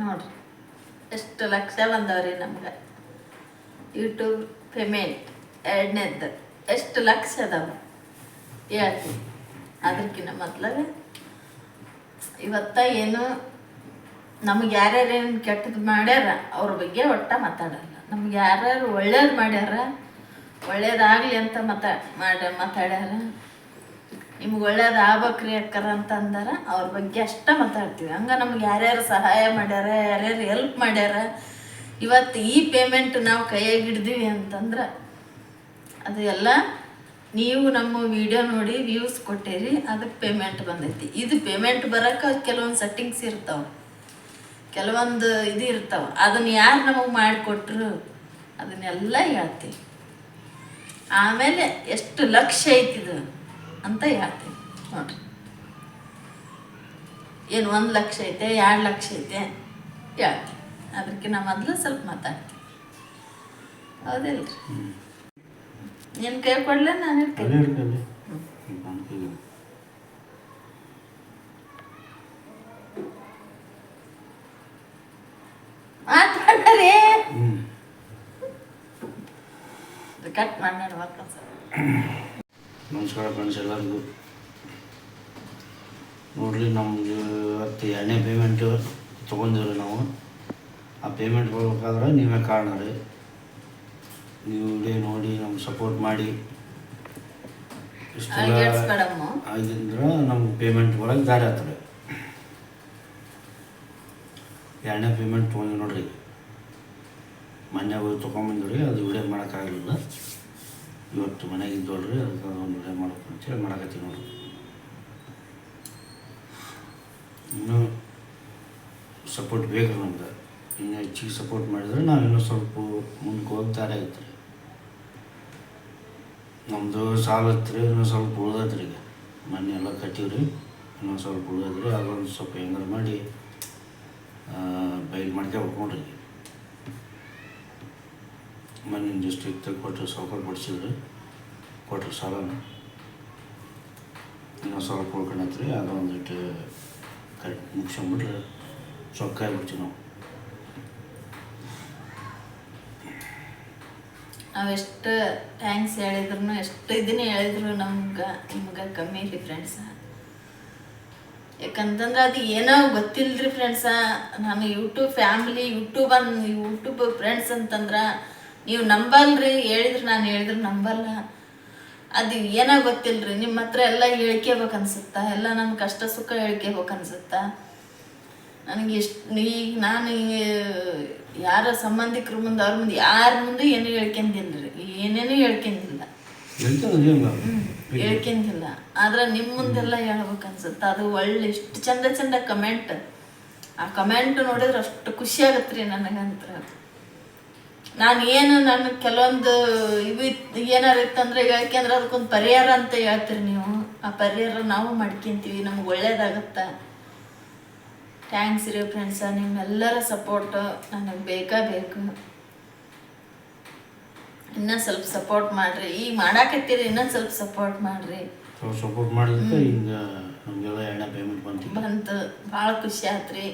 ನೋಡ್ರಿ. ಎಷ್ಟು ಲಕ್ಷ ಬಂದವ್ರಿ ನಮ್ಗೆ. ಯೂಟ್ಯೂಬ್ ಪೇಮೆಂಟ್ ಎರಡನೇದ್ದು. ಎಷ್ಟು ಲಕ್ಷ ಅದಾವ? ಹೇಳ್ತೀನಿ ಅದಕ್ಕಿಂತ ಮೊದ್ಲಾಗ ಇವತ್ತ ಏನು ನಮ್ಗೆ ಏನು ಕೆಟ್ಟದ್ದು ಮಾಡ್ಯಾರ, ಅವ್ರ ಬಗ್ಗೆ ಒಟ್ಟ ಮಾತಾಡಲ್ಲ. ನಮ್ಗೆ ಯಾರ್ಯಾರು ಒಳ್ಳೇದು ಮಾಡ್ಯಾರ, ಒಳ್ಳೇದಾಗಲಿ ಅಂತ ಮಾತಾ ಮಾಡ್ಯಾರ ಮಾತಾಡ್ಯಾರ. ನಿಮ್ಗೆ ಒಳ್ಳೇದು ಆಗ್ಬೇಕ್ರಿ ಅಕ್ಕರ ಅಂತ ಅಂದಾರ ಅವ್ರ ಬಗ್ಗೆ ಅಷ್ಟೇ ಮಾತಾಡ್ತೀವಿ. ಹಂಗೆ ನಮ್ಗೆ ಯಾರ್ಯಾರು ಸಹಾಯ ಮಾಡ್ಯಾರ, ಯಾರ್ಯಾರು ಹೆಲ್ಪ್ ಮಾಡ್ಯಾರ, ಇವತ್ತು ಈ ಪೇಮೆಂಟ್ ನಾವು ಕೈಯಾಗಿ ಹಿಡ್ದೀವಿ ಅಂತಂದ್ರೆ ಅದು ಎಲ್ಲ ನೀವು ನಮ್ಮ ವಿಡಿಯೋ ನೋಡಿ ವ್ಯೂಸ್ ಕೊಟ್ಟಿರಿ ಅದಕ್ಕೆ ಪೇಮೆಂಟ್ ಬಂದೈತಿ. ಇದು ಪೇಮೆಂಟ್ ಬರೋಕೆ ಕೆಲವೊಂದು ಸೆಟ್ಟಿಂಗ್ಸ್ ಇರ್ತಾವೆ. ಕೆಲವೊಂದು ಇದು ಇರ್ತಾವೆ. ಅದನ್ನ ಯಾರು ನಮಗೆ ಮಾಡಿಕೊಟ್ರು ಅದನ್ನೆಲ್ಲ ಹೇಳ್ತೀವಿ. ಆಮೇಲೆ ಎಷ್ಟು ಲಕ್ಷ ಐತಿದು ಅಂತ ಹೇಳ್ತೀನಿ. ನೋಡ್ರಿ ಏನು ಒಂದು ಲಕ್ಷ ಐತೆ ಎರಡು ಲಕ್ಷ ಐತೆ ಹೇಳ್ತೀನಿ. ಅದಕ್ಕಿಂತ ಮೊದಲು ಸ್ವಲ್ಪ ಮಾತಾಡ್ತೀನಿ ಹೌದಿಲ್ರಿ ನೀನು ಕೈ ಕೊಡ್ಲೆ? ನಾನು ಕಾಣ್ತಿಲ್ಲ ಮಾತಾಡ್ರಿ. ಕಟ್ ಮಾಡಿ ನೋಡ್ಬೇಕು ಸರ್ ಫ್ರೆಂಡ್ಸ್ ಎಲ್ಲರಿಗೂ ನೋಡಿರಿ ನಮ್ಗೆ ಇವತ್ತು ಎರಡನೇ ಪೇಮೆಂಟು ತೊಗೊಂಡಿವ್ರಿ ನಾವು. ಆ ಪೇಮೆಂಟ್ ಬರ್ಬೇಕಾದ್ರೆ ನೀವೇ ಕಾರಣ ರೀ. ನೀವು ವಿಡಿಯೋ ನೋಡಿ ನಮ್ಗೆ ಸಪೋರ್ಟ್ ಮಾಡಿ. ಇಷ್ಟೆಲ್ಲ ಆಗಿದ್ರೆ ನಮ್ಗೆ ಪೇಮೆಂಟ್ ಬರೋಕ್ಕೆ ದಾರಿ ಆಗ್ತದೆ ಎರಡನೇ ಪೇಮೆಂಟ್ ತೊಗೊಂಡು ನೋಡ್ರಿ. ಮೊನ್ನೆ ಹೋಗಿ ತೊಗೊಂಬಂದ್ರಿ ಅದು ವಿಡಿಯೋ ಮಾಡೋಕ್ಕಾಗಲಿಲ್ಲ. ಇವತ್ತು ಮನೆಗೆ ಇದ್ದೋಳ್ರಿ, ಅದಕ್ಕೆ ಒಂದು ಒಳ್ಳೆ ಮಾಡಬೇಕು ಅಂತೇಳಿ ಮಾಡಕತ್ತೀವಿ ನೋಡ್ರಿ. ಇನ್ನೂ ಸಪೋರ್ಟ್ ಬೇಕು ನಮ್ಗೆ. ಇನ್ನು ಹೆಚ್ಚಿಗೆ ಸಪೋರ್ಟ್ ಮಾಡಿದ್ರೆ ನಾವು ಇನ್ನೂ ಸ್ವಲ್ಪ ಮುಂದಕ್ಕೆ ಹೋಗ್ತಾರೆ ಐತ್ರಿ ನಮ್ಮದು ಸಾಲ ಐತ್ರಿ, ಇನ್ನೂ ಸ್ವಲ್ಪ ಉಳ್ದೈತ್ರಿ ಈಗ. ಮನೆ ಎಲ್ಲ ಕಟ್ಟಿವ್ರಿ ಇನ್ನೊಂದು ಸ್ವಲ್ಪ ಉಳ್ದಾದ್ರಿ ಅದೊಂದು ಸ್ವಲ್ಪ ಹೆಂಗಾರು ಮಾಡಿ ಬೈಲ್ ಮಾಡ್ಕೊಂಡು ನೋಡ್ರಿ ಜಸ್ಟ್ ಈಗ ಕೊಟ್ಟರು ಸಾವುಕಾರ ಬಡಿಸಿದ್ರು ಕೊಟ್ಟರು ಸಾಲನ. ಇನ್ನೊಂದು ಸ್ವಲ್ಪ ಉಳ್ಕೊಂಡೈತ್ರಿ ಅದೊಂದು ಒಂದಿಟ್ಟು ಕರೆಕ್ಟ್ ಮುಗಿಸ್ಕೊಂಬಿಟ್ರೆ ಸೊಕ್ಕ ಆಗ್ಬಿಡ್ತೀವಿ ನಾವು. ನಾವು ಎಷ್ಟು ಥ್ಯಾಂಕ್ಸ್ ಹೇಳಿದ್ರು ಎಷ್ಟು ಇದನ್ನೇ ಹೇಳಿದ್ರು ನಮ್ಗೆ, ನಿಮ್ಗೆ ಕಮ್ಮಿ ಐತಿ ಫ್ರೆಂಡ್ಸ ಯಾಕಂತಂದ್ರೆ ಅದು ಏನೋ ಗೊತ್ತಿಲ್ರಿ ಫ್ರೆಂಡ್ಸ ನಾನು ಯೂಟ್ಯೂಬ್ ಫ್ಯಾಮಿಲಿ ಯೂಟ್ಯೂಬ್ ಅನ್ ಯೂಟ್ಯೂಬ್ ಫ್ರೆಂಡ್ಸ್ ಅಂತಂದ್ರೆ ನೀವು ನಂಬಲ್ರಿ ಹೇಳಿದ್ರು ನಾನು ಹೇಳಿದ್ರು ನಂಬಲ್ಲ. ಅದು ಏನೋ ಗೊತ್ತಿಲ್ಲರಿ ನಿಮ್ಮ ಹತ್ರ ಎಲ್ಲ ಹೇಳ್ಕೇಬೇಕು ಅನ್ಸುತ್ತಾ? ಎಲ್ಲ ನನ್ನ ಕಷ್ಟ ಸುಖ ಹೇಳ್ಕೇಬೇಕು ಅನ್ಸುತ್ತಾ? ನನಗೆ ಎಷ್ಟು ಈಗ ನಾನು ಯಾರ ಸಂಬಂಧಿಕರ ಮುಂದೆ ಅವ್ರ ಮುಂದೆ ಯಾರ ಮುಂದೆ ಏನು ಹೇಳ್ಕೊಂಡಿಲ್ರಿ ಏನೇನು ಹೇಳ್ಕೊಂಡಿಲ್ಲ ಹೇಳ್ಕೊಂಡಿಲ್ಲ ಆದ್ರೆ ನಿಮ್ಮ ಮುಂದೆಲ್ಲ ಹೇಳ್ಬೇಕು ಅನ್ಸುತ್ತೆ? ಅದು ಒಳ್ಳೆ ಎಷ್ಟು ಚಂದ ಚಂದ ಕಮೆಂಟ್. ಆ ಕಮೆಂಟ್ ನೋಡಿದ್ರೆ ಅಷ್ಟು ಖುಷಿ ರೀ ನನಗಂತ್ರ. ನಾನು ಏನು ನನ್ನ ಕೆಲವೊಂದು ಇವು ಏನಾರ ಇತ್ತಂದ್ರೆ ಹೇಳ್ಕೊಂಡ್ರೆ ಅದಕ್ಕೊಂದು ಪರಿಹಾರ ಅಂತ ಹೇಳ್ತೀರಿ ನೀವು. ಆ ಪರಿಹಾರ ನಾವು ಮಾಡ್ಕೊಂತೀವಿ ನಮ್ಗೆ ಒಳ್ಳೇದಾಗತ್ತೆ. ಥ್ಯಾಂಕ್ಸ್ ರೀ ಫ್ರೆಂಡ್ಸ ನಿಮ್ಮೆಲ್ಲರ ಸಪೋರ್ಟ್ ನನಗೆ ಬೇಕಾ ಬೇಕು. ಇನ್ನೂ ಸ್ವಲ್ಪ ಸಪೋರ್ಟ್ ಮಾಡ್ರಿ. ಈಗ ಮಾಡಾಕತ್ತೀರಿ ಇನ್ನೊಂದು ಸ್ವಲ್ಪ ಸಪೋರ್ಟ್ ಮಾಡ್ರಿ. ಸಪೋರ್ಟ್ ಮಾಡಿದ್ರೆ ಈಗ ನಮಗೆಲ್ಲ ಎರಡನೇ ಪೇಮೆಂಟ್ ಬಂತು. ಬಂತು. ಭಾಳ ಖುಷಿ ಆತ್ರಿ.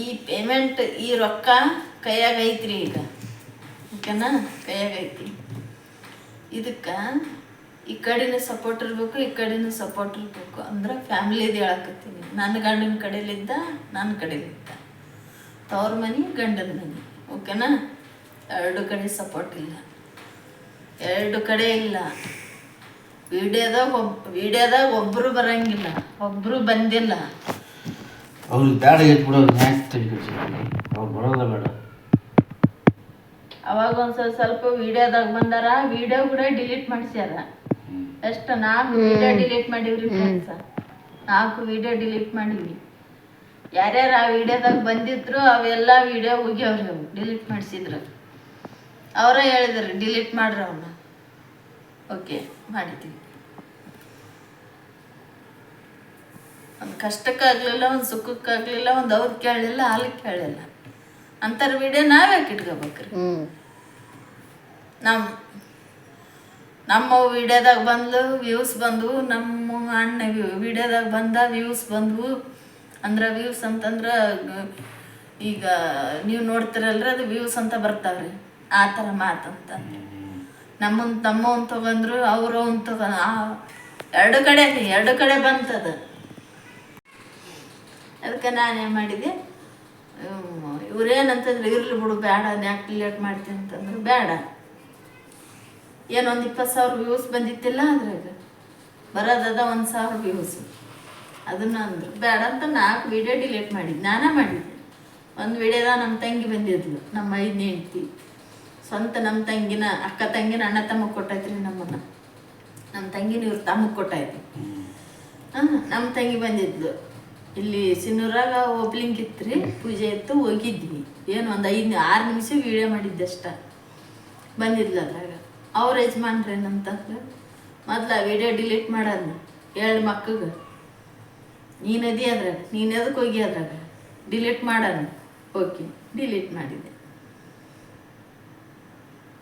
ಈ ಪೇಮೆಂಟ್ ಈ ರೊಕ್ಕ ಕೈಯಾಗ ಐತ್ರಿ ಈಗ. ಓಕೆನಾ? ಕೈಯಾಗ ಐತಿ ಇದಕ್ಕೆ ಈ ಕಡೆನೂ ಸಪೋರ್ಟ್ ಇರಬೇಕು, ಈ ಕಡೆನೂ ಸಪೋರ್ಟ್ ಇರಬೇಕು ಅಂದ್ರೆ ಫ್ಯಾಮಿಲಿದು ಹೇಳಕತ್ತೀನಿ. ನನ್ನ ಗಂಡನ ಕಡೆಲಿದ್ದ ನನ್ನ ಕಡೆಲಿದ್ದ. ತವ್ರ ಮನೆ, ಗಂಡನ ಮನೆ. ಓಕೆನಾ? ಎರಡು ಕಡೆ ಸಪೋರ್ಟ್ ಇಲ್ಲ. ಎರಡು ಕಡೆ ಇಲ್ಲ. ವಿಡಿಯೋದಾಗ ಒಬ್, ವಿಡಿಯೋದಾಗ ಒಬ್ಬರು ಬರಂಗಿಲ್ಲ. ಒಬ್ಬರು ಬಂದಿಲ್ಲ. ಅವ್ರಿಗೆ ಬೇಡ ಇಟ್ಬಿಡೋದು ಅವ್ರು ಬರೋದ ಬೇಡ. ಅವಾಗ ಒಂದ್ಸಲ ಸ್ವಲ್ಪ ಸ್ವಲ್ಪ ವಿಡಿಯೋದಾಗ ಬಂದಾರ ವಿಡಿಯೋ ಕೂಡ ಡಿಲೀಟ್ ಮಾಡಿಸ್ಯಾರ. ಎಷ್ಟ ಎಷ್ಟು ನಾಲ್ಕು ವಿಡಿಯೋ ಡಿಲೀಟ್ ಮಾಡಿವ್ರಿ ಫ್ರೆಂಡ್ಸ್ ನಾಲ್ಕು ವಿಡಿಯೋ ಡಿಲೀಟ್ ಮಾಡಿವಿ ಯಾರ್ಯಾರು ಆ ವಿಡಿಯೋದಾಗ ಬಂದಿದ್ರು ಅವೆಲ್ಲ ವಿಡಿಯೋ ಹೋಗ್ಯವ್ರಿ ಅವು ಡಿಲೀಟ್ ಮಾಡಿಸಿದ್ರು. ಅವರೇ ಹೇಳಿದ್ರು ಡಿಲೀಟ್ ಮಾಡ್ರಿ ಅವನ್ನ ಓಕೆ ಮಾಡಿದ್ದೀವಿ ಒಂದು ಕಷ್ಟಕ್ಕಾಗಲಿಲ್ಲ ಒಂದು ಸುಖಕ್ಕಾಗಲಿಲ್ಲ ಒಂದು ಅವ್ರು ಕೇಳಲಿಲ್ಲ ಅಲ್ಲಿ ಕೇಳಲಿಲ್ಲ ಅಂಥವ್ರ ವಿಡಿಯೋ ನಾವ್ಯಾಕೆ ಇಟ್ಕೋಬೇಕ್ರಿ ನಮ್ ನಾವು ನಮ್ಮ ವಿಡಿಯೋದಾಗ ಬಂದ್ಲು ವ್ಯೂಸ್ ಬಂದವು ನಮ್ಮ ಅಣ್ಣ ವಿಡಿಯೋದಾಗ ಬಂದ ವ್ಯೂಸ್ ಬಂದವು. ಅಂದ್ರೆ ವ್ಯೂಸ್ ಅಂತಂದ್ರೆ ಈಗ ನೀವು ನೋಡ್ತಿರಲ್ರಿ ಅದು ವ್ಯೂಸ್ ಅಂತ ಬರ್ತಾವ್ರಿ. ಆ ಥರ ಮಾತಂತ ನಮ್ಮನ್ ತಮ್ಮವನ್ ತಗೊಂಡ್ರು ಅವರು ಅವ್ನ್ ತಗೊ ಎರಡು ಕಡೆ ಎರಡು ಕಡೆ ಬಂತದ. ಅದಕ್ಕೆ ನಾನೇನು ಮಾಡಿದೆ? ಇವ್ರೇನಂತಂದ್ರೆ ಇರ್ಲಿ ಬಿಡು ಬೇಡ ಯಾಕೆ ಲೇಟ್ ಮಾಡ್ತೀನಿ ಅಂತಂದ್ರೆ ಬೇಡ ಏನೊಂದು ಇಪ್ಪತ್ತು ಸಾವಿರ ವ್ಯೂಸ್ ಬಂದಿತ್ತಿಲ್ಲ ಅದ್ರಾಗ ಬರೋದದ ಒಂದು ಸಾವಿರ ವ್ಯೂಸ್ ಅದನ್ನ ಅಂದ್ರು. ಬೇಡ ಅಂತ ನಾಲ್ಕು ವಿಡಿಯೋ ಡಿಲೀಟ್ ಮಾಡಿದ್ದೆ ನಾನೇ ಮಾಡಿದ್ದೆ. ಒಂದು ವಿಡಿಯೋದ ನಮ್ಮ ತಂಗಿ ಬಂದಿದ್ಲು, ನಮ್ಮ ಐದನೇ ಹೆಂಡ್ತಿ. ಸ್ವಂತ ನಮ್ಮ ತಂಗಿನ, ಅಕ್ಕ ತಂಗಿನ ಅಣ್ಣ ತಮ್ಮ ಕೊಟ್ಟಾಯ್ತ್ರಿ ನಮ್ಮನ್ನ. ನಮ್ಮ ತಂಗಿನ ಇವ್ರ ತಮ್ಮಗೆ ಕೊಟ್ಟಾಯ್ತು ಹಾಂ ನಮ್ಮ ತಂಗಿ ಬಂದಿದ್ಲು. ಇಲ್ಲಿ ಸಿನ್ನೂರಾಗ ಓಪ್ಲಿಂಗ್ ಇತ್ತು ಪೂಜೆ ಇತ್ತು ಹೋಗಿದ್ವಿ. ಏನು ಒಂದು ಐದು, ಆರು ನಿಮಿಷ ವೀಡಿಯೋ ಮಾಡಿದ್ದೆ ಅಷ್ಟ. ಬಂದಿದ್ಲ ಅದ್ರಾಗ. ಅವ್ರ ಯಜಮಾನ್ರಿ ಏನಂತಂದ್ರೆ, ಮೊದ್ಲು ವೀಡಿಯೋ ಡಿಲೀಟ್ ಮಾಡೋದು ಎರಡು ಮಕ್ಕಳಿಗೆ ನೀನು ಅದಿ ಅದ್ರಾಗ, ನೀನು ಎದಕ್ಕೆ ಹೋಗಿ ಅದ್ರಾಗ? ಡಿಲೀಟ್ ಮಾಡೋಣ ಓಕೆ ಡಿಲೀಟ್ ಮಾಡಿದ್ದೆ.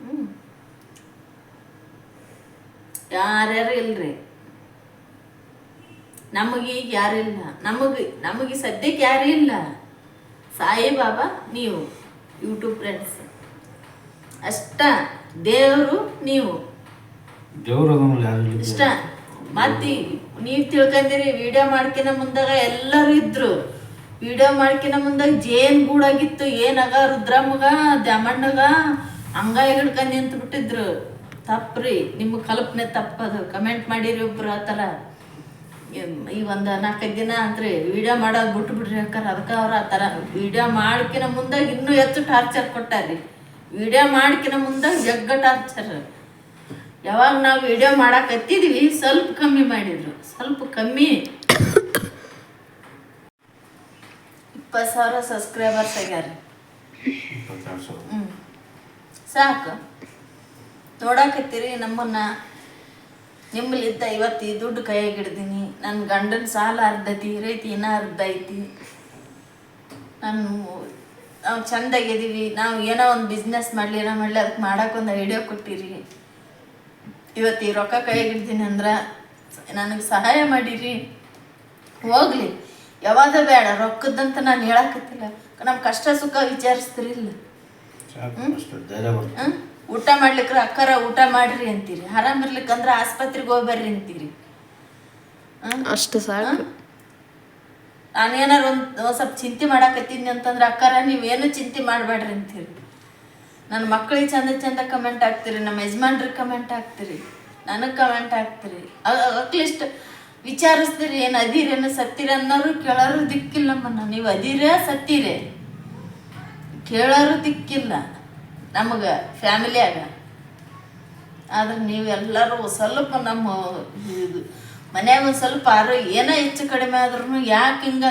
ಹ್ಞೂ ಯಾರ್ಯಾರು ಇಲ್ರಿ? ನಮಗೀಗ ಯಾರಿಲ್ಲ. ನಮಗೆ ನಮಗೆ ಸದ್ಯಕ್ಕೆ ಯಾರೂ ಇಲ್ಲ ಸಾಯಿಬಾಬಾ ನೀವು ಯೂಟ್ಯೂಬ್ ಫ್ರೆಂಡ್ಸ್ ಅಷ್ಟ ದೇವರು ನೀವು. ದೇವ್ರು ಇಷ್ಟ. ಮತ್ತಿ ನೀವು ತಿಳ್ಕೊಂಡಿರಿ ವಿಡಿಯೋ ಮಾಡ್ಕಿನ ಮುಂದಾಗ ಎಲ್ಲರೂ ಇದ್ರು. ವಿಡಿಯೋ ಮಾಡ್ಕಿನ ಮುಂದಾಗ ಜೇನ್ ಗೂಡಾಗಿತ್ತು ಏನಾಗ ರುದ್ರಮ್ಮಗ ದಮಣ್ಣಗ ಹಂಗ ಹಿಡ್ಕೊಂಡು ನಿಂತು ಬಿಟ್ಟಿದ್ರು ತಪ್ಪ್ರಿ ನಿಮ್ಮ ಕಲ್ಪನೆ ತಪ್ಪದು. ಕಮೆಂಟ್ ಮಾಡಿರಿ ಒಬ್ರು ಆ ಥರ. ಈ ಒಂದು ನಾಲ್ಕೈದು ದಿನ ಅಂದ್ರೆ ವಿಡಿಯೋ ಮಾಡೋದು ಬಿಟ್ಟು ಬಿಡ್ರಿ ಯಾಕಂದ್ರೆ ಅದಕ್ಕೆ ಅವ್ರು ಆ ಥರ ವಿಡಿಯೋ ಮಾಡ್ಕಿನ ಮುಂದಾಗ ಇನ್ನೂ ಹೆಚ್ಚು ಟಾರ್ಚರ್ ಕೊಟ್ಟಾರ್ರಿ ವಿಡಿಯೋ ಮಾಡ್ಕಿನ ಮುಂದಾಗ ಜಗ್ಗ ಟಾರ್ಚರ್ ಯಾವಾಗ ನಾವು ವಿಡಿಯೋ ಮಾಡಕತ್ತಿದ್ವಿ ಸ್ವಲ್ಪ ಕಮ್ಮಿ ಮಾಡಿದ್ರು. ಸ್ವಲ್ಪ ಕಮ್ಮಿ. ಇಪ್ಪತ್ತು ಸಾವಿರ ಸಬ್ಸ್ಕ್ರೈಬರ್ಸ್ ಆಗ್ಯಾರಿ. ಹ್ಞೂ ಸಾಕು. ನೋಡಾಕತ್ತೀರಿ ನಮ್ಮನ್ನ ನಿಮ್ಮಲ್ಲಿದ್ದ ಇವತ್ತು ಈ ದುಡ್ಡು ಕೈಯಾಗಿಡ್ದೀನಿ ನನ್ನ ಗಂಡನ ಸಾಲ ಅರ್ಧ ರೀತಿ ಇನ್ನೂ ಅರ್ಧ ಐತಿ. ನಾನು ನಾವು ಚಂದಾಗಿದ್ದೀವಿ ನಾವು ಏನೋ ಒಂದು ಬಿಸ್ನೆಸ್ ಮಾಡಲಿ ಏನೋ ಮಾಡಲಿ ಅದಕ್ಕೆ ಮಾಡೋಕ್ಕೊಂದು ಒಂದು ಐಡಿಯಾ ಕೊಟ್ಟಿರಿ. ಇವತ್ತು ಈ ರೊಕ್ಕ ಕೈಯಾಗ ಹಿಡ್ದೀನಿ ಅಂದ್ರೆ ನನಗೆ ಸಹಾಯ ಮಾಡಿರಿ. ಹೋಗ್ಲಿ. ಯಾವಾಗ ಬೇಡ. ರೊಕ್ಕದಂತ ನಾನು ಹೇಳಕತ್ತಿಲ್ಲ ನಮ್ಮ ಕಷ್ಟ ಸುಖ ವಿಚಾರಿಸ್ತಿರಿಲ್ಲ ಸಾಕು ಊಟ ಮಾಡ್ಲಿಕ್ಕೆ ಅಕ್ಕರ ಊಟ ಮಾಡ್ರಿ ಅಂತೀರಿ. ಆರಾಮ್ ಇರ್ಲಿಕ್ಕಂದ್ರ ಆಸ್ಪತ್ರೆಗೆ ಹೋಗ್ಬರ್ರಿ ಅಂತೀರಿ? ಅಷ್ಟು ಸಾಕು. ನಾನೇನಾರು ಒಂದು ಒಂದು ಸ್ವಲ್ಪ ಚಿಂತೆ ಮಾಡಾಕತ್ತೀನಿ ಅಂತಂದ್ರೆ ಅಕ್ಕರ ನೀವೇನು ಚಿಂತೆ ಮಾಡಬೇಡ್ರಿ ಅಂತೀರಿ. ನನ್ನ ಮಕ್ಕಳಿಗೆ ಚಂದ ಚಂದ ಕಮೆಂಟ್ ಹಾಕ್ತೀರಿ ನಮ್ಮ ಯಜಮಾನ್ರಿಗೆ ಕಮೆಂಟ್ ಹಾಕ್ತೀರಿ ನನಗೆ ಕಮೆಂಟ್ ಹಾಕ್ತೀರಿ. ಅಟ್ಲೀಸ್ಟ್ ವಿಚಾರಿಸ್ತೀರಿ ಏನು ಅದಿರೇನು ಸತ್ತೀರಿ ಅನ್ನೋರು ಕೇಳೋರು ದಿಕ್ಕಿಲ್ಲಮ್ಮನ ನೀವು ಅದಿರೇ ಸತ್ತೀರೇ. ಕೇಳೋರು ದಿಕ್ಕಿಲ್ಲ. ನಮಗೆ ಫ್ಯಾಮಿಲಿಯಾಗ ಆದ್ರೆ ನೀವೆಲ್ಲರೂ ಸ್ವಲ್ಪ ನಮ್ಮ ಇದು, ಮನ್ಯಾಗ ಒಂದು ಸ್ವಲ್ಪ ಆರೋಗ್ಯ ಏನೋ ಹೆಚ್ಚು ಕಡಿಮೆ ಆದ್ರೂ ಯಾಕೆ ಹಿಂಗ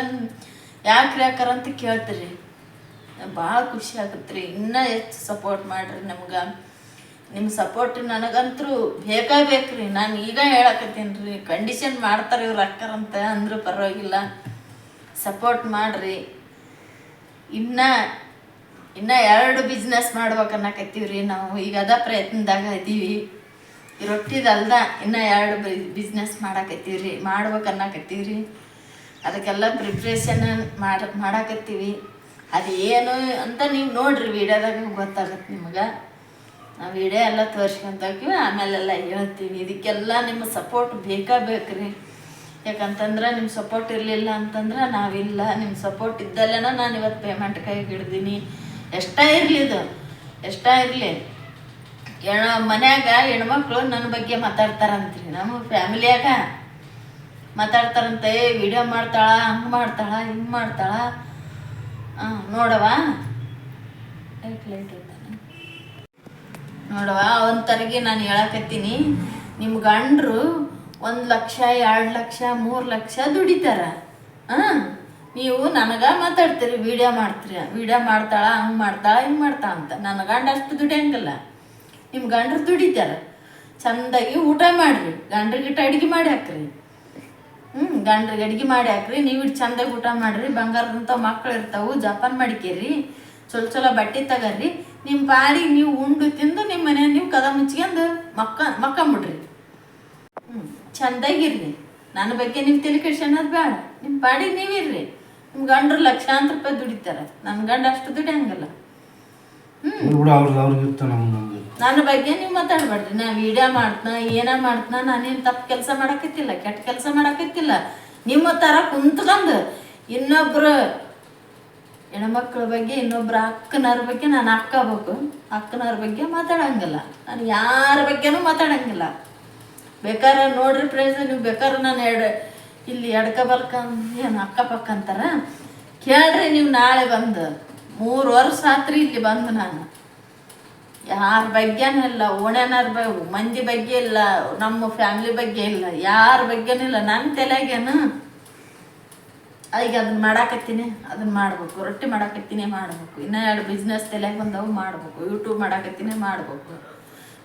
ಯಾಕೆ ಯಾಕಾರ ಅಂತ ಕೇಳ್ತೀರಿ. ಭಾಳ ಖುಷಿ ಆಗತ್ತೆ ರೀ ಇನ್ನೂ ಹೆಚ್ಚು ಸಪೋರ್ಟ್ ಮಾಡಿರಿ ನಮ್ಗೆ. ನಿಮ್ಮ ಸಪೋರ್ಟ್ ನನಗಂತರೂ ಬೇಕಾ ಬೇಕ್ರಿ. ನಾನು ಈಗ ಹೇಳಕತ್ತೀನಿ ರೀ ಕಂಡೀಷನ್ ಮಾಡ್ತಾರೆ ಇವ್ರು ಅಕ್ಕರಂತ ಅಂದ್ರೂ ಪರವಾಗಿಲ್ಲ. ಸಪೋರ್ಟ್ ಮಾಡಿರಿ. ಇನ್ನ ಇನ್ನ ಎರಡು ಬಿಸ್ನೆಸ್ ಮಾಡ್ಬೇಕು ಅನ್ನಕತ್ತೀವ್ರಿ ನಾವು. ಈಗ ಅದ ಪ್ರಯತ್ನದಾಗ ಇದೀವಿ. ರೊಟ್ಟಿದಲ್ದ ಇನ್ನ ಎರಡು ಬಿಸ್ನೆಸ್ ಮಾಡಾಕತ್ತೀವ್ರಿ. ಮಾಡ್ಬೇಕು ಅನ್ನಕತ್ತೀವ್ರಿ. ಅದಕ್ಕೆಲ್ಲ ಪ್ರಿಪ್ರೇಷನ್ ಮಾಡ, ಮಾಡಾಕತ್ತೀವಿ. ಅದು ಏನು ಅಂತ ನೀವು ನೋಡ್ರಿ ವಿಡಿಯೋದಾಗ ಗೊತ್ತಾಗತ್ತೆ ನಿಮ್ಗೆ. ನಾವು ವಿಡಿಯೋ ಎಲ್ಲ ತೋರ್ಸ್ಕೊಂತ ಹೋಗ್ತೀವಿ ಆಮೇಲೆಲ್ಲ ಹೇಳ್ತೀವಿ. ಇದಕ್ಕೆಲ್ಲ ನಿಮ್ಮ ಸಪೋರ್ಟ್ ಬೇಕಾ ಬೇಕ್ರಿ. ಯಾಕಂತಂದ್ರೆ ನಿಮ್ಮ ಸಪೋರ್ಟ್ ಇರಲಿಲ್ಲ ಅಂತಂದ್ರೆ ನಾವಿಲ್ಲ. ನಿಮ್ಮ ಸಪೋರ್ಟ್ ಇದ್ದಲ್ಲೇನ ನಾನು ಇವತ್ತು ಪೇಮೆಂಟ್ ಕೈಗೆ ಹಿಡ್ದೀನಿ. ಎಷ್ಟೇ ಇರಲಿ ಇದು, ಎಷ್ಟೇ ಇರಲಿ. ಹೆಣ, ಮನ್ಯಾಗ ಹೆಣ್ಮಕ್ಳು ನನ್ನ ಬಗ್ಗೆ ಮಾತಾಡ್ತಾರಂತ್ರಿ. ನಮ್ಮ ಫ್ಯಾಮಿಲಿಯಾಗ ಮಾತಾಡ್ತಾರಂತೆ, ವಿಡಿಯೋ ಮಾಡ್ತಾಳ, ಹಂಗೆ ಮಾಡ್ತಾಳ, ಹಿಂಗೆ ಮಾಡ್ತಾಳ. ಹಾಂ ನೋಡವ ಲೈಟ್ ಲೈಟ್ ತರಗಿ ನಾನು ಹೇಳಕತ್ತೀನಿ. ನಿಮ್ಮ ಗಂಡ್ರು ಒಂದು ಲಕ್ಷ, ಎರಡು ಲಕ್ಷ, ಮೂರು ಲಕ್ಷ ದುಡಿತಾರ. ಹಾಂ ನೀವು ನನಗೆ ಮಾತಾಡ್ತೀರಿ ವಿಡಿಯೋ ಮಾಡ್ತೀರಿ ವಿಡಿಯೋ ಮಾಡ್ತಾಳ, ಹಂಗೆ ಮಾಡ್ತಾಳ, ಹಿಂಗೆ ಮಾಡ್ತಾಳ ಅಂತ. ನನ್ನ ಗಂಡ ಅಷ್ಟು ದುಡಿಯಂಗಿಲ್ಲ ನಿಮ್ಮ ಗಂಡ್ರು ದುಡಿತಾರ. ಚಂದಾಗಿ ಊಟ ಮಾಡಿರಿ, ಗಂಡ್ರಿಗಿಟ್ಟ ಅಡ್ಗೆ ಮಾಡಿ ಹಾಕ್ರಿ. ಹ್ಞೂ ಗಂಡ್ರಿಗೆ ಅಡ್ಗೆ ಮಾಡಿ ಹಾಕ್ರಿ. ನೀವು ಇಟ್ಟು ಚಂದಾಗಿ ಊಟ ಮಾಡ್ರಿ ಬಂಗಾರದಂಥ ಮಕ್ಳು ಇರ್ತಾವು, ಜಪಾನ್ ಮಾಡ್ಕೇರಿ. ಚಲೋ ಚಲೋ ಬಟ್ಟೆ ತಗರ್ರಿ. ನಿಮ್ಮ ಪಾಡಿಗೆ ನೀವು ಉಂಡು ತಿಂದು ನಿಮ್ಮ ಮನೆ ನೀವು ಕದ ಮುಚ್ಕೊಂಡು ಮಕ್ಕ ಮಕ್ಕಂಬಿಡ್ರಿ ಹ್ಞೂ ಚಂದಾಗಿರ್ರಿ ನನ್ನ ಬಗ್ಗೆ ನೀವು ತಲೆ ಅನ್ನೋದು ಬೇಡ. ನಿಮ್ಮ ಪಾಡಿಗೆ ನೀವಿರ್ರಿ. ನಿಮ್ಮ ಗಂಡ್ರು ಲಕ್ಷಾಂತರ ರೂಪಾಯಿ ದುಡಿತಾರೆ. ನನ್ನ ಗಂಡ ಅಷ್ಟು ದುಡಿಯಂಗಿಲ್ಲ ನನ್ನ ಬಗ್ಗೆ ನೀವು ಮಾತಾಡ್ಬೇಡ್ರಿ. ನಾ ವಿಡಿಯೋ ಮಾಡ್ತನ ಏನ ಮಾಡ್ತನ ನಾನೇನು ತಪ್ಪು ಕೆಲಸ ಮಾಡಕತ್ತಿಲ್ಲ ಕೆಟ್ಟ ಕೆಲಸ ಮಾಡಕತ್ತಿಲ್ಲ. ನಿಮ್ಮ ಥರ ಕುಂತ್ಕೊಂಡು ಇನ್ನೊಬ್ರು ಹೆಣ್ಮಕ್ಳ ಬಗ್ಗೆ ಇನ್ನೊಬ್ರ ಅಕ್ಕನವ್ರ ಬಗ್ಗೆ ನಾನು ಅಕ್ಕಬೇಕು. ಅಕ್ಕನವ್ರ ಬಗ್ಗೆ ಮಾತಾಡಂಗಿಲ್ಲ. ನಾನು ಯಾರ ಬಗ್ಗೆನೂ ಮಾತಾಡಂಗಿಲ್ಲ. ಬೇಕಾದ್ರೆ ನೋಡ್ರಿ ಫ್ರೆಂಡ್ಸ್ ನೀವು ಬೇಕಾದ್ರೆ ನಾನು ಎಡ್ ಇಲ್ಲಿ ಎಡ್ಕ ಬಲ್ಕ ಏನು ಅಕ್ಕಪಕ್ಕ ಅಂತಾರ? ಕೇಳ್ರಿ ನೀವು ನಾಳೆ ಬಂದು. ಮೂರು ವರ್ಷ ಆತ್ರಿ ಇಲ್ಲಿ ಬಂದು ನಾನು. ಯಾರ ಬಗ್ಗೆನೂ ಇಲ್ಲ ಓಣೆನಾರ ಬ, ಮಂದಿ ಬಗ್ಗೆ ಇಲ್ಲ, ನಮ್ಮ ಫ್ಯಾಮ್ಲಿ ಬಗ್ಗೆ ಇಲ್ಲ, ಯಾರ ಬಗ್ಗೆನೂ ಇಲ್ಲ ನನ್ನ ತಲೆಗೇನು. ಈಗ ಅದನ್ನ ಮಾಡಾಕತ್ತೀನಿ ಅದನ್ನ ಮಾಡ್ಬೇಕು, ರೊಟ್ಟಿ ಮಾಡಾಕತ್ತೀನಿ, ಮಾಡ್ಬೇಕು. ಇನ್ನೂ ಎರಡು ಬಿಸ್ನೆಸ್ ತಲೆಗೆ ಬಂದವು, ಮಾಡ್ಬೇಕು. ಯೂಟ್ಯೂಬ್ ಮಾಡಾಕತ್ತೀನಿ, ಮಾಡ್ಬೇಕು.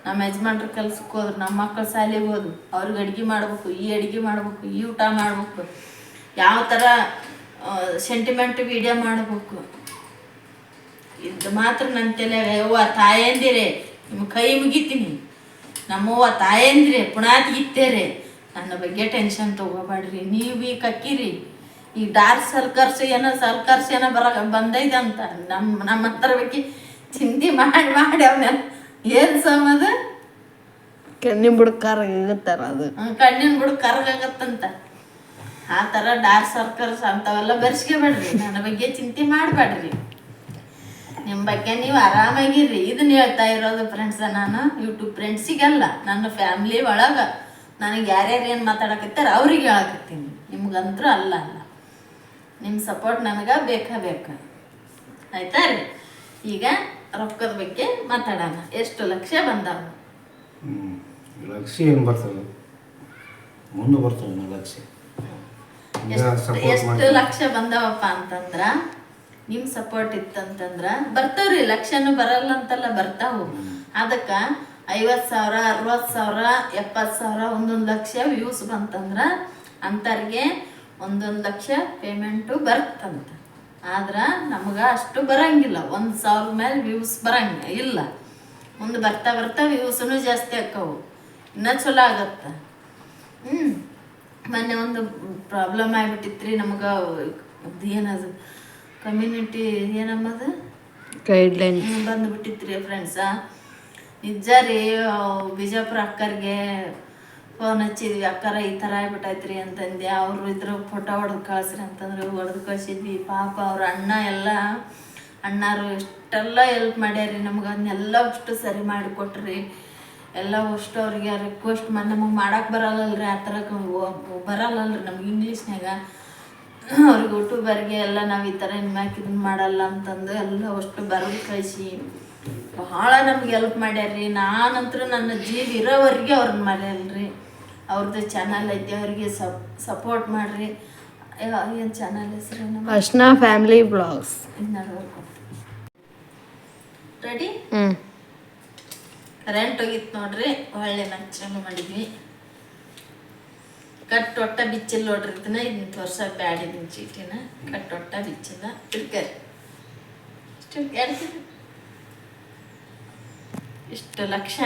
ನಮ್ಮ ಯಜಮಾನ್ರ ಕೆಲ್ಸಕ್ಕೆ ಹೋದ್ರು, ನಮ್ಮ ಮಕ್ಕಳು ಶಾಲೆಗೆ ಹೋದ್ರು. ಅವ್ರಿಗೆ ಅಡುಗೆ ಮಾಡ್ಬೇಕು, ಈ ಅಡುಗೆ ಮಾಡ್ಬೇಕು, ಈ ಊಟ ಮಾಡ್ಬೇಕು. ಯಾವ ಥರ ಸೆಂಟಿಮೆಂಟ್ ವಿಡಿಯೋ ಮಾಡ್ಬೇಕು. ಇದು ಮಾತ್ರ ನನ್ನ ತಲೆ ಯವ್ವ ತಾಯಂದಿರೇ, ನಿಮ್ಮ ಕೈ ಮುಗಿತೀನಿ. ನಮ್ಮವ್ವ ತಾಯಂದಿರೇ ಪುಣಾತಿ ಇತ್ತೇರೆ ನನ್ನ ಬಗ್ಗೆ ಟೆನ್ಷನ್ ತೊಗೋಬೇಡ್ರಿ, ನೀವು ಈ ಕಕ್ಕಿರಿ. ಈ ಡಾರ್ ಸರ್ಕರ್ಸ್ ಏನೋ ಸರ್ಕರ್ಸ್ ಏನೋ ಬರ ಬಂದೈತೆ ಅಂತ ನಮ್ಮ ನಮ್ಮ ಹತ್ರ ಬಗ್ಗೆ ಚಿಂತೆ ಮಾಡಿ ಮಾಡಿ ಅವನ್ನೆಲ್ಲ ಏನು ಸಮದ ಕಣ್ಣಿನ ಬುಡ ಕರಗತ್ತಾರ ಅದು. ಕಣ್ಣಿನ ಬುಡ ಕರಗತ್ತಂತ ಆ ಥರ ಡಾರ್ಕ್ ಸರ್ಕಲ್ಸ್ ಅಂತವೆಲ್ಲ ಬೆರೆಸ್ಕೋಬೇಡ್ರಿ ನನ್ನ ಬಗ್ಗೆ ಚಿಂತೆ ಮಾಡಬೇಡ್ರಿ ನಿಮ್ಮ ಬಗ್ಗೆ ನೀವು ಆರಾಮಾಗಿರ್ರಿ. ಇದನ್ನ ಹೇಳ್ತಾ ಇರೋದು ಫ್ರೆಂಡ್ಸ್ ನಾನು. ಯೂಟ್ಯೂಬ್ ಫ್ರೆಂಡ್ಸಿಗಲ್ಲ ನನ್ನ ಫ್ಯಾಮ್ಲಿ ಒಳಗೆ ನನಗೆ ಯಾರ್ಯಾರು ಏನು ಮಾತಾಡಕತ್ತಾರ ಅವ್ರಿಗೆ ಹೇಳಕತ್ತೀನಿ. ನಿಮ್ಗಂತೂ ಅಲ್ಲ ಅಲ್ಲ. ನಿಮ್ಮ ಸಪೋರ್ಟ್ ನನಗೆ ಬೇಕಾ ಬೇಕು? ಆಯ್ತಾ ರೀ? ಈಗ ರೊಕ್ಕದ ಬಗ್ಗೆ ಮಾತಾಡೋಣ. ಎಷ್ಟು ಲಕ್ಷ ಬಂದಾವ? ಲಕ್ಷ ಏನು ಬರ್ತದೆ? ಮುಂದೆ ಬರ್ತದೆ ಲಕ್ಷ. ಎಷ್ಟು ಎಷ್ಟು ಲಕ್ಷ ಬಂದವಪ್ಪ ಅಂತಂದ್ರ ನಿಮ್ ಸಪೋರ್ಟ್ ಇತ್ತಂತಂದ್ರ ಬರ್ತಾವ್ರಿ ಲಕ್ಷನು ಬರಲ್ಲ ಅಂತಲ್ಲ ಬರ್ತಾವು. ಅದಕ್ಕ ಐವತ್ ಸಾವಿರ ಅರವತ್ ಸಾವಿರ ಎಪ್ಪತ್ ಸಾವಿರ ಒಂದೊಂದು ಲಕ್ಷ ವ್ಯೂಸ್ ಬಂತಂದ್ರ ಅಂತರ್ಗೆ ಒಂದೊಂದು ಲಕ್ಷ ಪೇಮೆಂಟು ಬರ್ತಂತ. ಆದ್ರ ನಮ್ಗೆ ಅಷ್ಟು ಬರಂಗಿಲ್ಲ. ಒಂದ್ ಸಾವಿರ ಮೇಲೆ ವ್ಯೂಸ್ ಬರಂಗ ಇಲ್ಲ. ಮುಂದೆ ಬರ್ತಾ ಬರ್ತಾ ವ್ಯೂಸೂ ಜಾಸ್ತಿ ಆಕ್ಕವು ಇನ್ನೂ ಚಲೋ ಆಗತ್ತೆ. ಹ್ಞೂ ಮೊನ್ನೆ ಒಂದು ಪ್ರಾಬ್ಲಮ್ ಆಗ್ಬಿಟ್ಟಿತ್ರಿ ನಮ್ಗೆ ಅದು ಏನದು ಕಮ್ಯುನಿಟಿ ಏನಮ್ಮದು? ಗೈಡ್ಲೈನ್ ಹ್ಮ್, ರೀ ಫ್ರೆಂಡ್ಸ ನಿಜ ರೀ ಬಿಜಾಪುರ ಅಕ್ಕರಿಗೆ ಫೋನ್ ಹಚ್ಚಿದ್ವಿ, ಅಕ್ಕರ, ಈ ಥರ ಆಗ್ಬಿಟ್ಟೈತ್ರಿ ಅಂತಂದೆ ಅವರು ಇದ್ರ ಫೋಟೋ ಹೊಡೆದು ಕಳಿಸ್ರಿ ಅಂತಂದ್ರೆ, ಹೊಡೆದು ಕಳಿಸಿದ್ವಿ. ಪಾಪ ಅವ್ರ ಅಣ್ಣ ಎಲ್ಲ, ಅಣ್ಣಾರು ಎಷ್ಟೆಲ್ಲ ಹೆಲ್ಪ್ ಮಾಡ್ಯಾರಿ ನಮ್ಗೆ ಅದನ್ನೆಲ್ಲ ಅಷ್ಟು ಸರಿ ಮಾಡಿ ಕೊಟ್ರಿ ಎಲ್ಲ ಅಷ್ಟು ಅವ್ರಿಗೆ ರಿಕ್ವೆಸ್ಟ್ ಮಾಡಿ, ನಮಗೆ ಮಾಡೋಕೆ ಬರಲ್ಲಲ್ರಿ, ಆ ಥರ ಬರಲ್ಲಲ್ರಿ ನಮ್ಗೆ ಇಂಗ್ಲೀಷ್ನಾಗ ಅವ್ರಿಗೆ ಯೂಟ್ಯೂಬರ್ಗೆ ಎಲ್ಲ ನಾವು ಈ ಥರ ಇನ್ಮ್ಯಾಕ್ ಇದನ್ನ ಮಾಡಲ್ಲ ಅಂತಂದು ಎಲ್ಲ ಅಷ್ಟು ಬರೆದು ಕಳಿಸಿ. ಭಾಳ ನಮ್ಗೆ ಹೆಲ್ಪ್ ಮಾಡ್ಯಾರ್ರಿ. ನಾನಂತೂ ನನ್ನ ಜೀವ ಇರೋವರೆಗೆ ಅವ್ರನ್ನ ಮರೆಯಲ್ರಿ ಅವ್ರದ್ದು ಚಾನಲ್ ಐತಿ ಅವ್ರಿಗೆ ಸಪ್ ಸಪೋರ್ಟ್ ಮಾಡಿರಿ. ಏನು ಚಾನಲ್ ಹೆಸರು ಅರ್ಶನಾ ಫ್ಯಾಮಿಲಿ ಬ್ಲಾಗ್ಸ್ ರೆಡಿ ಹ್ಞೂ ಕರೆಂಟ್ ಹೋಗಿತ್ತು ನೋಡ್ರಿ. ಒಳ್ಳೆ ನಾನು ಚಲೋ ಮಾಡಿದ್ವಿ. ಕಟ್ ಒಟ್ಟ ಬಿಚ್ಚಿಲ್ಲ ನೋಡ್ರಿ ಇದನ್ನ ಇದನ್ನ ತೋರ್ಸ ಬ್ಯಾಡ ಇದನ್ನ ಚೀಟಿನ. ಕಟ್ ಒಟ್ಟ ಬಿಚ್ಚಿಲ್ಲ ಇಡ್ಕರಿ ಇಷ್ಟು ಎಡ್ತೀರಿ ಇಷ್ಟು ಲಕ್ಷ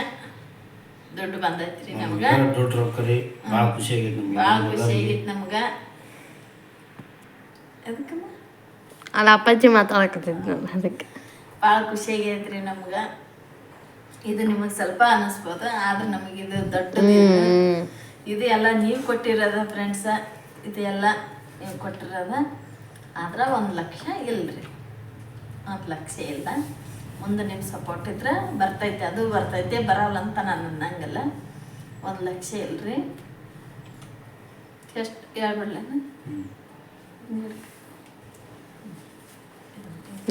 ದುಡ್ಡು ಬಂದೈತ್ರಿ ನಮ್ಗ. ದೊಡ್ಡ ರೊಕ್ಕ ರೀ. ಭಾಳ ಖುಷಿ ಆಗೈತಿ ಭಾಳ ನಮ್ಗೆ ಖುಷಿ ಆಗೈತಿ ನಮ್ಗ. ಅದಕ್ಕಮ್ಮ ಅಲ್ಲ ಅಪ್ಪಾಜಿ ಮಾತಾಡಕತ್ತಿದ್ ನಾನು ಅದಕ್ಕೆ. ಭಾಳ ಖುಷಿ ಆಗೈತ್ರಿ ನಮ್ಗ. ಇದು ನಿಮಗೆ ಸ್ವಲ್ಪ ಅನ್ನಿಸ್ಬೋದು ಆದ್ರೆ ನಮಗಿದು ದೊಡ್ಡದು ಇದು. ಇದು ಎಲ್ಲ ನೀವು ಕೊಟ್ಟಿರೋದ ಫ್ರೆಂಡ್ಸ ಇದು ಎಲ್ಲ ನೀವು ಕೊಟ್ಟಿರೋದ ಆದ್ರೆ ಒಂದು ಲಕ್ಷ ಇಲ್ರಿ. ಒಂದು ಲಕ್ಷ ಇಲ್ಲ. ಮುಂದೆ ನಿಮ್ಮ ಸಪೋರ್ಟ್ ಇದ್ರೆ ಬರ್ತೈತೆ ಅದು ಬರ್ತೈತೆ ಬರಲ್ಲ ಅಂತ ನಾನು ಅನ್ನಂಗಿಲ್ಲ. ಒಂದು ಲಕ್ಷ ಇಲ್ರಿ. ಎಷ್ಟು ಹೇಳ್ಬಿಡ್ಲ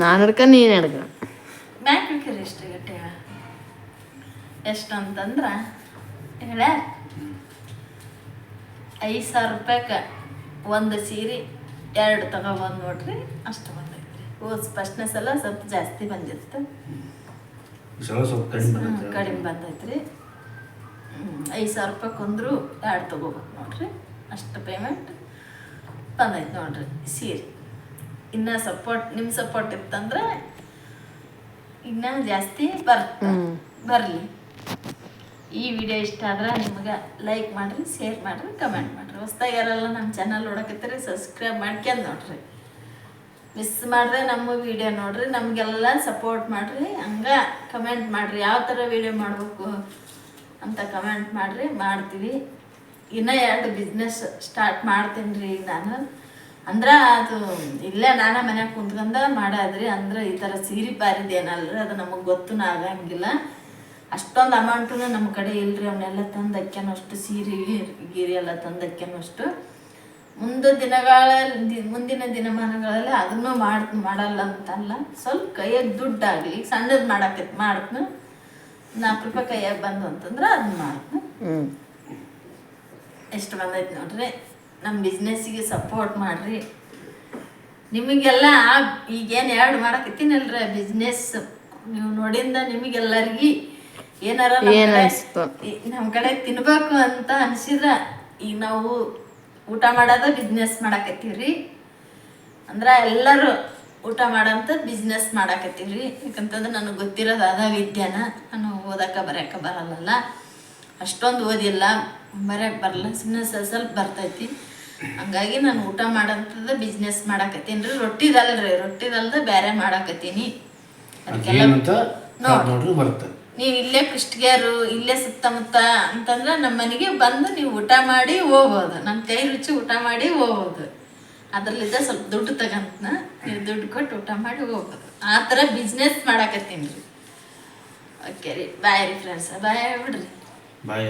ನಾನು ಹಿಡ್ಕ ನೀನು ಹಿಡ್ಕ. ಬ್ಯಾಂಕ್ ಇಡ್ತೀರಿ ಎಷ್ಟು ಗಟ್ಟೆ ಎಷ್ಟು ಅಂತಂದ್ರೆ ಹೇಳ. ಐದು ಸಾವಿರ ರೂಪಾಯ್ಗೆ ಒಂದು ಸೀರೆ ಎರಡು ತಗೊಬಂದು ನೋಡ್ರಿ. ಅಷ್ಟು ಬಂದೈತ್ರಿ. ಓ ಫಸ್ಟ್ನೇ ಸಲ ಸ್ವಲ್ಪ ಜಾಸ್ತಿ ಬಂದಿತ್ತು. ಕಡಿಮೆ ಬಂದೈತ್ರಿ. ಐದು ಸಾವಿರ ರೂಪಾಯಿ ಕೊಂದ್ರು ಎರಡು ತಗೋಬೇಕು ನೋಡ್ರಿ. ಅಷ್ಟು ಪೇಮೆಂಟ್ ಬಂದೈತೆ ನೋಡ್ರಿ ಸೀರೆ. ಇನ್ನು ಸಪೋರ್ಟ್ ನಿಮ್ಮ ಸಪೋರ್ಟ್ ಇತ್ತಂದ್ರೆ ಇನ್ನೂ ಜಾಸ್ತಿ ಬರ್ ಬರಲಿ. ಈ ವಿಡಿಯೋ ಇಷ್ಟ ಆದ್ರೆ ನಿಮ್ಗೆ ಲೈಕ್ ಮಾಡಿರಿ ಶೇರ್ ಮಾಡಿರಿ ಕಮೆಂಟ್ ಮಾಡಿರಿ. ಹೊಸ್ದಾಗಿ ಯಾರೆಲ್ಲ ನಮ್ಮ ಚಾನಲ್ ನೋಡಕತ್ತೀರಿ ಸಬ್ಸ್ಕ್ರೈಬ್ ಮಾಡ್ಕೊಂಡು ನೋಡ್ರಿ. ಮಿಸ್ ಮಾಡಿದ್ರೆ ನಮ್ಮ ವಿಡಿಯೋ ನೋಡ್ರಿ, ನಮಗೆಲ್ಲ ಸಪೋರ್ಟ್ ಮಾಡಿರಿ, ಹಂಗೆ ಕಮೆಂಟ್ ಮಾಡಿರಿ. ಯಾವ ಥರ ವಿಡಿಯೋ ಮಾಡಬೇಕು ಅಂತ ಕಮೆಂಟ್ ಮಾಡಿರಿ, ಮಾಡ್ತೀವಿ. ಇನ್ನೂ ಎರಡು ಬಿಸ್ನೆಸ್ ಸ್ಟಾರ್ಟ್ ಮಾಡ್ತೀನಿ ರೀ ನಾನು. ಅಂದ್ರೆ ಅದು ಇಲ್ಲೇ ನಾನು ಮನ್ಯಾಗ ಕುಂತ್ಕೊಂಡ ಮಾಡಾದ್ರಿ. ಅಂದ್ರೆ ಈ ಥರ ಸೀರೆ ಪಾರಿದೇನಲ್ರಿ ಅದು ನಮಗೆ ಗೊತ್ತೂ ಆಗಂಗಿಲ್ಲ. ಅಷ್ಟೊಂದು ಅಮೌಂಟು ನಮ್ಮ ಕಡೆ ಇಲ್ರಿ ಅವನ್ನೆಲ್ಲ ತಂದು ಅಷ್ಟು ಸೀರೆ ಗೀರೆ ಎಲ್ಲ ತಂದು ಅಷ್ಟು. ಮುಂದೆ ದಿನಗಳ ಮುಂದಿನ ದಿನಮಾನಗಳಲ್ಲಿ ಅದನ್ನು ಮಾಡ್ ಮಾಡಲ್ಲ ಅಂತಲ್ಲ. ಸ್ವಲ್ಪ ಕೈಯಾಗ ದುಡ್ಡಾಗಲಿ ಸಣ್ಣದು ಮಾಡಕ್ಕೆ ಮಾಡ್ತು ನಾಲ್ಕು ರೂಪಾಯಿ ಕೈಯಾಗ ಬಂದು ಅಂತಂದ್ರೆ ಅದನ್ನ ಮಾಡ್ತು ಎಷ್ಟು ಬಂದೈತೆ ನೋಡ್ರಿ ನಮ್ಮ ಬಿಸ್ನೆಸ್ಸಿಗೆ ಸಪೋರ್ಟ್ ಮಾಡಿರಿ. ನಿಮಗೆಲ್ಲ ಈಗೇನು ಎರಡು ಮಾಡಕತ್ತೀನಲ್ರ ಬಿಸ್ನೆಸ್ ನೀವು ನೋಡಿಂದ ನಿಮಗೆಲ್ಲರಿಗೂ ಏನಾರ ನಮ್ ಕಡೆ- ತಿನ್ಬೇಕು ಅಂತ ಅನ್ಸಿದ್ರ ಈಗ ನಾವು ಊಟ ಮಾಡೋದ ಬಿಸ್ನೆಸ್ ಮಾಡಾಕತ್ತೀವ್ರಿ. ಅಂದ್ರೆ ಎಲ್ಲರೂ ಊಟ ಮಾಡೋಂಥ ಬಿಸ್ನೆಸ್ ಮಾಡಾಕತ್ತೀವ್ರಿ. ಯಾಕಂತಂದ್ರೆ ನನಗೆ ಗೊತ್ತಿರೋದು ಅದ ವಿದ್ಯಾನ ನಾನು ಓದಕ್ಕೆ ಬರೆಯಕ್ಕೆ ಬರಲ್ಲಲ್ಲ. ಅಷ್ಟೊಂದು ಓದಿಲ್ಲ. ಬರೆಯಕ್ಕೆ ಬರಲ್ಲ. ಸುಮ್ಮನೆ ಸ್ವಲ್ಪ ಸ್ವಲ್ಪ ಬರ್ತೈತಿ. ಹಂಗಾಗಿ ನಾನು ಊಟ ಮಾಡೋಂಥದ್ದು ಬಿಸ್ನೆಸ್ ಮಾಡಾಕತ್ತೀನಿ ರೀ ರೊಟ್ಟಿದಲ್ರಿ. ರೊಟ್ಟಿದಲ್ದ ಬೇರೆ ಮಾಡಾಕತ್ತೀನಿ. ಅದಕ್ಕೆಲ್ಲ ನೋಡಿ. ನೀವು ಇಲ್ಲೇ ಕುಷ್ಟಿಗೆರು, ಇಲ್ಲೇ ಸುತ್ತಮುತ್ತ ಅಂತಂದ್ರೆ ನಮ್ಮ ಮನೆಗೆ ಬಂದು ನೀವು ಊಟ ಮಾಡಿ ಹೋಗ್ಬೋದು. ನಮ್ಮ ಕೈ ರುಚಿ ಊಟ ಮಾಡಿ ಹೋಗ್ಬೋದು. ಅದ್ರಲ್ಲಿದ್ದ ಸ್ವಲ್ಪ ದುಡ್ಡು ತಗಂತ ನೀವು ದುಡ್ಡು ಕೊಟ್ಟು ಊಟ ಮಾಡಿ ಹೋಗ್ಬೋದು. ಆ ಥರ ಬಿಸ್ನೆಸ್ ಮಾಡಾಕತ್ತೀನಿ. ರೀ. ಓಕೆ ರೀ ಬಾಯ್ ರೀ ಫ್ರೆಂಡ್ಸ್ ಬಾಯ್ ಬಿಡ್ರಿ ಬಾಯ್